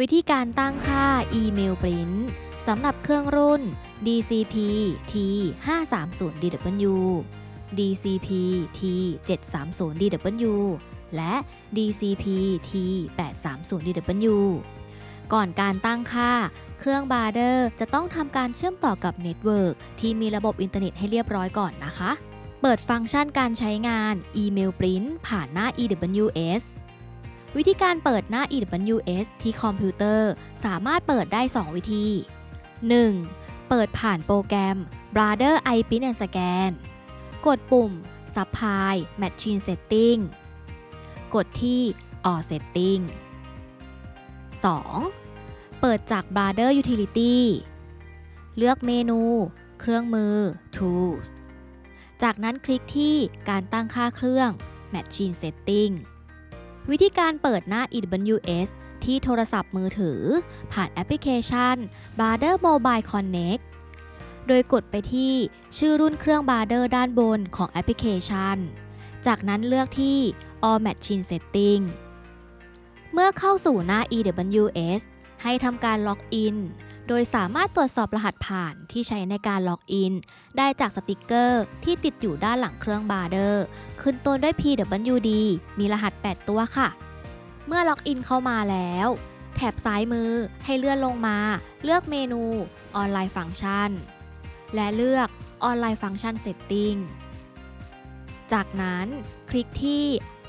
วิธีการตั้งค่าอีเมลปริ้นสำหรับเครื่องรุ่น DCP T530DW DCP T730DW และ DCP T830DW ก่อนการตั้งค่า เครื่องบาร์เดอร์จะต้องทำการเชื่อมต่อกับเน็ตเวิร์กที่มีระบบอินเทอร์เน็ตให้เรียบร้อยก่อนนะคะ เปิดฟังก์ชันการใช้งานอีเมลปริ้นผ่านหน้า EWS วิธีการเปิดหน้า EWS ที่คอมพิวเตอร์สามารถเปิดได้ 2 วิธี 1. เปิดผ่านโปรแกรม Brother iPrint and Scan กดปุ่ม Supply Machine Setting กดที่ All Setting 2. เปิดจาก Brother Utility เลือกเมนู เครื่องมือ Tools จากนั้นคลิกที่การตั้งค่าเครื่อง Machine Setting วิธีการเปิดหน้า EWS ที่โทรศัพท์มือถือ ผ่านแอปพลิเคชัน Brother Mobile Connect โดยกดไปที่ชื่อรุ่นเครื่อง Brother ด้านบนของแอปพลิเคชัน จากนั้นเลือกที่ All Machine Setting เมื่อเข้าสู่หน้า EWS ให้ทำการล็อกอิน โดยสามารถตรวจสอบรหัสผ่านที่ใช้ในการล็อกอิน ได้จากสติกเกอร์ที่ติดอยู่ด้านหลังเครื่องบาร์เดอร์ ขึ้นต้นด้วย PWD มีรหัส 8 ตัวค่ะ เมื่อล็อกอินเข้ามาแล้ว แถบซ้ายมือให้เลื่อนลงมา เลือกเมนูออนไลน์ฟังก์ชัน และเลือกออนไลน์ฟังก์ชัน Setting จากนั้นคลิกที่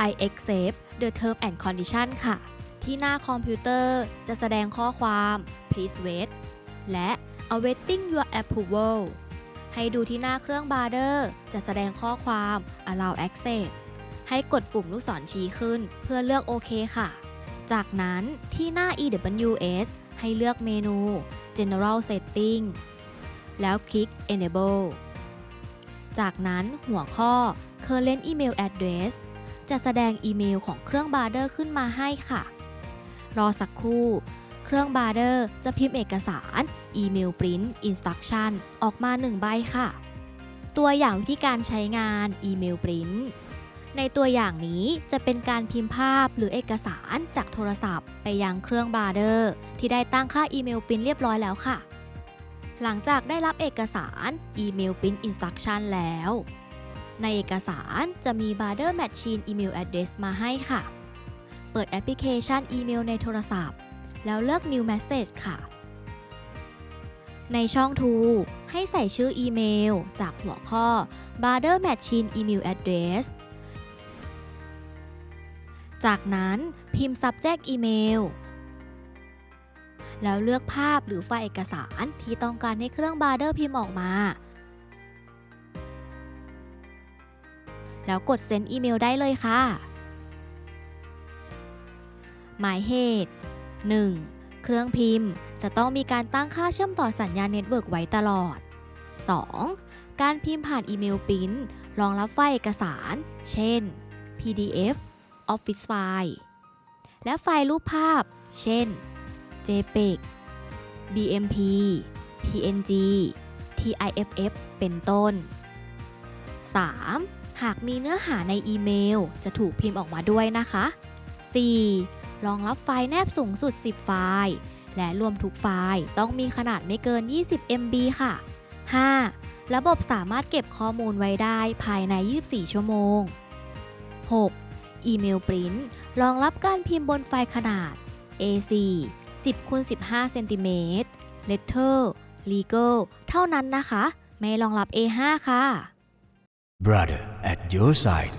I accept the term and condition ค่ะ ที่หน้าคอมพิวเตอร์จะแสดงข้อความ please wait และ awaiting your approval ให้ดูที่หน้าเครื่องบาร์เดอร์จะแสดงข้อความ allow access ให้กดปุ่มลูกศรชี้ขึ้นเพื่อเลือกโอเคค่ะ จากนั้นที่หน้า EWS ให้เลือกเมนู general setting แล้วคลิก enable จากนั้นหัวข้อ current email address จะแสดงอีเมลของเครื่องบาร์เดอร์ขึ้นมาให้ค่ะ รอสักครู่ เครื่องบาร์เดอร์จะพิมพ์เอกสาร อีเมลปริ้น instruction ออกมา 1 ใบค่ะ ตัวอย่างวิธีการใช้งานอีเมลปริ้นในตัวอย่างนี้จะเป็นการพิมพ์ภาพหรือเอกสารจากโทรศัพท์ ไปยังเครื่องบาร์เดอร์ที่ได้ตั้งค่าอีเมลปริ้นเรียบร้อยแล้วค่ะ หลังจากได้รับเอกสารอีเมลปริ้น instruction แล้ว ในเอกสารจะมี Barter Machine Email Address มาให้ค่ะ เปิดแอปพลิเคชันอีเมลในโทรศัพท์ แล้วเลือก New Message ค่ะ ในช่อง To ให้ใส่ชื่ออีเมล จากหัวข้อ Barter Machine Email Address จากนั้นพิมพ์ subject email แล้วเลือกภาพหรือไฟล์เอกสารที่ต้องการให้เครื่อง Barter พิมพ์ออกมา แล้วกดเซ็นอีเมลได้เลยค่ะ หมายเหตุ 1. เครื่องพิมพ์จะต้องมีการตั้งค่าเชื่อมต่อสัญญาณเน็ตเวิร์กไว้ตลอด 2. การพิมพ์ผ่านอีเมลปริ้นรองรับไฟล์เอกสาร เช่น PDF Office File และไฟล์รูปภาพ เช่น JPEG BMP PNG TIFF เป็นต้น 3. หากมีเนื้อหาในอีเมล จะถูกพิมพ์ออกมาด้วยนะคะ 4. รองรับไฟล์แนบสูงสุด 10 ไฟล์ และรวมทุกไฟล์ต้องมีขนาดไม่เกิน 20 MB ค่ะ 5. ระบบสามารถเก็บข้อมูลไว้ได้ภายใน 24 ชั่วโมง 6. อีเมลปริ้นรองรับการพิมพ์บนไฟล์ขนาด A4 10คูณ15เซนติเมตร Letter Legal เท่านั้นนะคะ ไม่รองรับ A5 ค่ะ Brother at your side